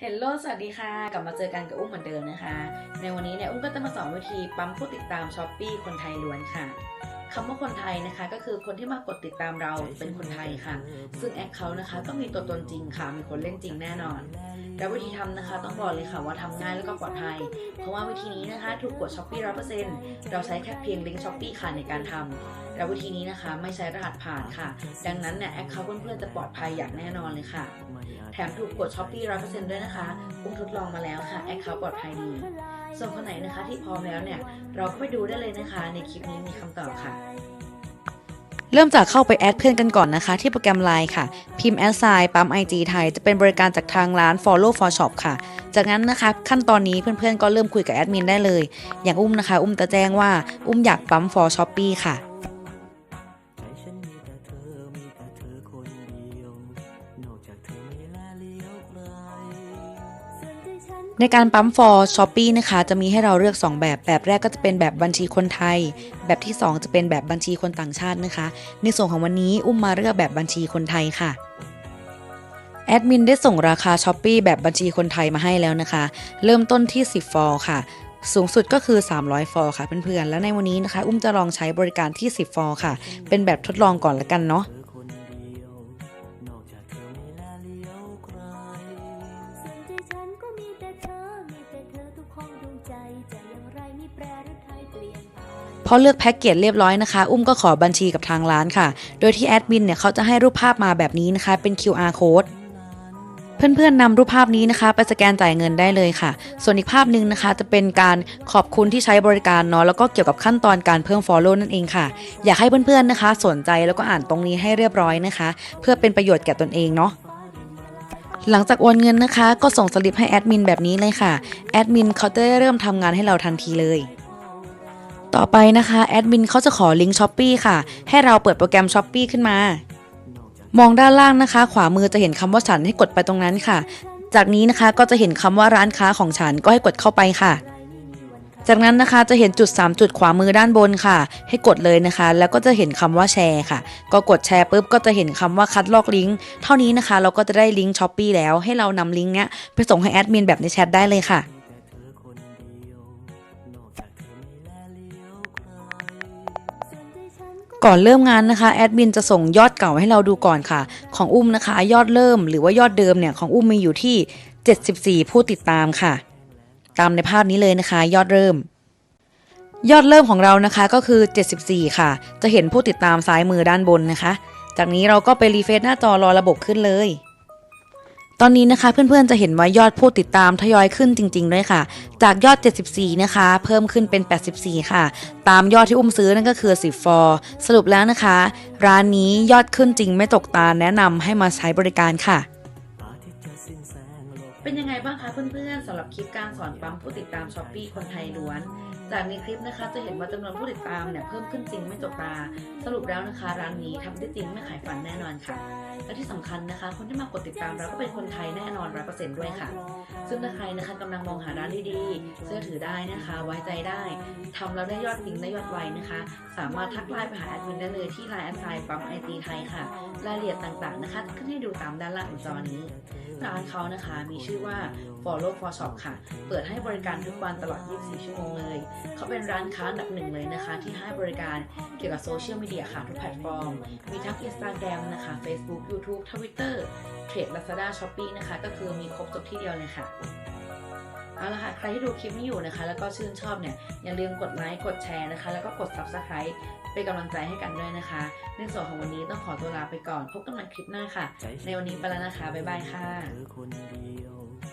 เฮลโลสวัสดีค่ะ กลับมาเจอกันกับอุ้มเหมือนเดิมนะคะ ในวันนี้เนี่ยอุ้มก็จะมาสอนวิธีปั๊มผู้ติดตามช้อปปี้คนไทยล้วนค่ะคำว่าคนไทยนะคะ ก็คือคนที่มากดติดตามเราเป็นคนไทยค่ะ ซึ่งแอคเคาท์นะคะก็มีตัวตนจริงค่ะ มีคนเล่นจริงแน่นอน แล้ววิธีทำนะคะ ต้องบอกเลยค่ะว่าทำง่ายแล้วก็ปลอดภัย เพราะว่าวิธีนี้นะคะ ถูกกดช้อปปี้ร้อยเปอร์เซ็นต์เราใช้แค่เพียงลิงก์ช้อปปี้ค่ะในการทำแล้ววิธีนี้นะคะไม่ใช้รหัสผ่านค่ะ ดังนั้นเนี่ยแอคเคาท์เพื่อนๆจะปลอดภัยอย่างแน่นอนเลยค่ะ แถมถูกกดช้อปปี้ร้อยเปอร์เซ็นต์ด้วยนะคะอุ้มทดลองมาแล้วค่ะแอคเคาท์ปลอดภัยดี ส่วนคนไหนนะคะที่พร้อมแล้วเนี่ยเราก็ไปดูได้เลยนะคะ ในคลิปนี้มีคำตอบค่ะเริ่มจากเข้าไปแอดเพื่อนกันก่อนนะคะ ที่โปรแกรม Line ค่ะ พิมพ์แอดไซน์ปั๊ม IG ไทย จะเป็นบริการจากทางร้าน Follow for Shop ค่ะ จากนั้นนะคะขั้นตอนนี้เพื่อนๆ ก็เริ่มคุยกับแอดมินได้เลย อย่างอุ้มนะคะ อุ้มจะแจ้งว่าอุ้มอยากปั๊ม for Shopee ค่ะ ในการปั๊ม for Shopee นะคะจะมีให้เราเลือก 2 แบบ แบบแรกก็จะเป็นแบบบัญชีคนไทย แบบที่ 2 จะเป็นแบบบัญชีคนต่างชาตินะคะ ในส่วนของวันนี้อุ้มมาเลือกแบบบัญชีคนไทยค่ะแอดมินได้ส่งราคา s h อ p e e แบบบัญชีคนไทยมาให้แล้วนะคะ เริ่มต้นที่ 10 ฟอร์ค่ะ สูงสุดก็คือ 300 ฟอร์ค่ะเพื่อนๆ แล้วในวันนี้นะคะ อุ้มจะลองใช้บริการที่ 10 ฟอร์ค่ะ เป็นแบบทดลองก่อนละกันเนาะ พอเลือกแพ็กเกจเรียบร้อยนะคะ อุ้มก็ขอบัญชีกับทางร้านค่ะ โดยที่แอดมินเนี่ยเขาจะให้รูปภาพมาแบบนี้นะคะ เป็น QR code เพื่อนๆนำรูปภาพนี้นะคะ ไปสแกนจ่ายเงินได้เลยค่ะ ส่วนอีกภาพหนึ่งนะคะ จะเป็นการขอบคุณที่ใช้บริการเนาะแล้วก็เกี่ยวกับขั้นตอนการเพิ่ม follow นั่นเองค่ะ อยากให้เพื่อนๆนะคะ สนใจแล้วก็อ่านตรงนี้ให้เรียบร้อยนะคะ เพื่อเป็นประโยชน์แก่ตนเองเนาะหลังจากโอนเงินนะคะ ก็ส่งสลิปให้แอดมินแบบนี้เลยค่ะแอดมินเขาจะได้เริ่มทำงานให้เราทันทีเลย ต่อไปนะคะแอดมินเขาจะขอลิงก์ช้อปปีค่ะ ให้เราเปิดโปรแกรมช้อปปีขึ้นมา มองด้านล่างนะคะ ขวามือจะเห็นคำว่าฉันให้กดไปตรงนั้นค่ะ จากนี้นะคะก็จะเห็นคำว่าร้านค้าของฉันก็ให้กดเข้าไปค่ะ จากนั้นนะคะจะเห็นจุด 3 จุดขวามือด้านบนค่ะ ให้กดเลยนะคะ แล้วก็จะเห็นคำว่าแชร์ค่ะ ก็กดแชร์ปุ๊บก็จะเห็นคำว่าคัดลอกลิงก์เท่านี้นะคะ เราก็จะได้ลิงก์ช้อปปีแล้วให้เรานำลิงก์เนี้ยไปส่งให้แอดมินแบบในแชทได้เลยค่ะ ก่อนเริ่มงานนะคะแอดมินจะส่งยอดเก่าให้เราดูก่อนค่ะ ของอุ้มนะคะ ยอดเริ่มหรือว่ายอดเดิมเนี่ยของอุ้มมีอยู่ที่ 74 ผู้ติดตามค่ะ ตามในภาพนี้เลยนะคะ ยอดเริ่ม ยอดเริ่มของเรานะคะก็คือ 74 ค่ะ จะเห็นผู้ติดตามซ้ายมือด้านบนนะคะ จากนี้เราก็ไปรีเฟซหน้าจอรอระบบขึ้นเลย ตอนนี้นะคะเพื่อนๆจะเห็นว่ายอดผู้ติดตามทยอยขึ้นจริงๆด้วยค่ะ จากยอด 74 นะคะ เพิ่มขึ้นเป็น 84 ค่ะ ตามยอดที่อุ้มซื้อนั่นก็คือ 10 ฟอร์สรุปแล้วนะคะ ร้านนี้ยอดขึ้นจริงไม่ตกตาแนะนำให้มาใช้บริการค่ะ เป็นยังไงบ้างคะเพื่อนๆสำหรับคลิปการสอนปั๊มผู้ติดตามช้อปปี้คนไทยล้วน จากในคลิปนะคะจะเห็นว่าจำนวนผู้ติดตามเนี่ยเพิ่มขึ้นจริงไม่ตกตา สรุปแล้วนะคะ ร้านนี้ทำได้จริงไม่ขายฝันแน่นอนค่ะ และที่สำคัญนะคะ คนที่มากดติดตามเราก็เป็นคนไทยแน่นอนร้อยเปอร์เซ็นต์ด้วยค่ะ ซึ่งถ้าใครนะคะกำลังมองหาร้านดีๆ เชื่อถือได้นะคะ ไว้ใจได้ทำแล้วได้ยอดจริงได้ยอดไวนะคะ สามารถทักไลน์ไปหาแอดมินได้เลยที่ไลน์แอดไซน์ปั๊มไอทีไทยค่ะ รายละเอียดต่างๆนะคะขึ้นให้ดูตามด้านล่างของจอนี้ ร้านเขานะคะมีชื่อว่า Follow for Shop ค่ะ เปิดให้บริการทุกวันตลอด 24 ชั่วโมงเลย เขาเป็นร้านค้าอันดับหนึ่งเลยนะคะ ที่ให้บริการเกี่ยวกับโซเชียลมีเดียค่ะทุกแพลตฟอร์ม มีทั้ง Instagram นะคะ Facebook YouTube Twitter เทรด Lazada Shopee นะคะ ก็คือมีครบจบที่เดียวเลยค่ะ เอาละค่ะ ใครที่ดูคลิปนี้อยู่นะคะ แล้วก็ชื่นชอบเนี่ย อย่าลืมกดไลค์กดแชร์นะคะ แล้วก็กด Subscribe เป็นกำลังใจให้กันด้วยนะคะ ในส่วนของวันนี้ต้องขอตัวลาไปก่อน พบกันใหม่คลิปหน้าค่ะ ในวันนี้ไปแล้วนะคะ บ๊ายบายค่ะ